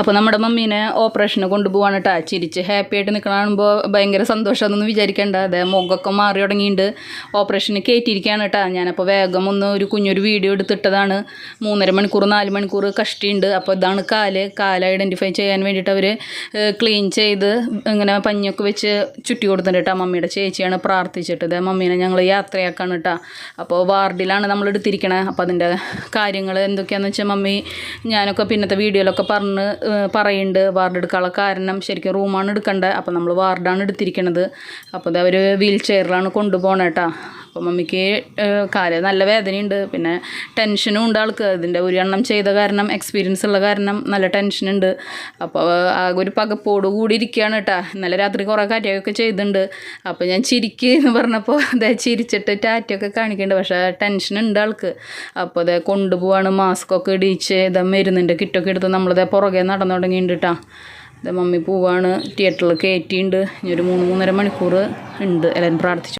അപ്പോൾ നമ്മുടെ മമ്മീനെ ഓപ്പറേഷന് കൊണ്ടുപോകാൻ കേട്ടോ ചിരിച്ച് ഹാപ്പി ആയിട്ട് നിൽക്കണ ഭയങ്കര സന്തോഷമാണെന്നൊന്നും വിചാരിക്കേണ്ട. അതെ മുഖമൊക്കെ മാറി തുടങ്ങിയിട്ടുണ്ട് ഓപ്പറേഷന് കയറ്റിയിരിക്കുകയാണ് കേട്ടോ ഞാനപ്പോൾ വേഗം ഒന്ന് ഒരു കുഞ്ഞൊരു വീഡിയോ എടുത്തിട്ടതാണ്. മൂന്നര മണിക്കൂർ നാല് മണിക്കൂർ കഷ്ടിയുണ്ട്. അപ്പോൾ ഇതാണ് കാൽ. കാൽ ഐഡന്റിഫൈ ചെയ്യാൻ വേണ്ടിയിട്ട് അവർ ക്ലീൻ ചെയ്ത് ഇങ്ങനെ പഞ്ഞൊക്കെ വെച്ച് ചുറ്റി കൊടുത്തിട്ടുണ്ട് കേട്ടോ മമ്മിയുടെ ചേച്ചിയാണ് പ്രാർത്ഥിച്ചിട്ട്. ഇതേ മമ്മീനെ ഞങ്ങൾ യാത്രയാക്കാണ് കേട്ടോ അപ്പോൾ വാർഡിലാണ് നമ്മൾ എടുത്തിരിക്കണേ. അപ്പോൾ അതിന്റെ കാര്യങ്ങൾ എന്തൊക്കെയാണെന്ന് വെച്ചാൽ മമ്മി ഞാനൊക്കെ പിന്നത്തെ വീഡിയോയിലൊക്കെ പറഞ്ഞ് പറയുന്നുണ്ട് വാർഡ് എടുക്കാനുള്ള കാരണം ശരിക്കും റൂമാണ് എടുക്കേണ്ടത് അപ്പോൾ നമ്മൾ വാർഡാണ് എടുത്തിരിക്കണത്. അപ്പോൾ അവർ വീൽ ചെയറിലാണ് കൊണ്ടുപോകണം കേട്ടോ അപ്പോൾ മമ്മിക്ക് കാൽ നല്ല വേദനയുണ്ട്. പിന്നെ ടെൻഷനും ഉണ്ട് ആൾക്ക്. ഇതിന്റെ ഒരു എണ്ണം ചെയ്ത കാരണം എക്സ്പീരിയൻസ് ഉള്ള കാരണം നല്ല ടെൻഷനുണ്ട്. അപ്പോൾ ആ ഒരു പകപ്പോട് കൂടി ഇരിക്കുകയാണ് കേട്ടോ. ഇന്നലെ രാത്രി കുറേ കാര്യമൊക്കെ ചെയ്തിട്ടുണ്ട്. അപ്പോൾ ഞാൻ ചിരിക്ക് എന്ന് പറഞ്ഞപ്പോൾ അതേ ചിരിച്ചിട്ട് ടാറ്റൊക്കെ കാണിക്കുന്നുണ്ട്. പക്ഷേ ടെൻഷൻ ഉണ്ട് ആൾക്ക്. അപ്പോൾ അതേ കൊണ്ടുപോവാണ് മാസ്കൊക്കെ ഇടിച്ച് ഇതാ മരുന്നിന്റെ കിറ്റൊക്കെ എടുത്ത് നമ്മളിതേ പുറകെ നടന്നു തുടങ്ങിയിട്ടുണ്ട് കേട്ടോ. മമ്മി പോവാണ് തിയേറ്ററിൽ കയറ്റിയിട്ടുണ്ട്. ഇനി ഒരു മൂന്ന് മൂന്നര മണിക്കൂർ ഉണ്ട്. എല്ലാവരും പ്രാർത്ഥിച്ചു.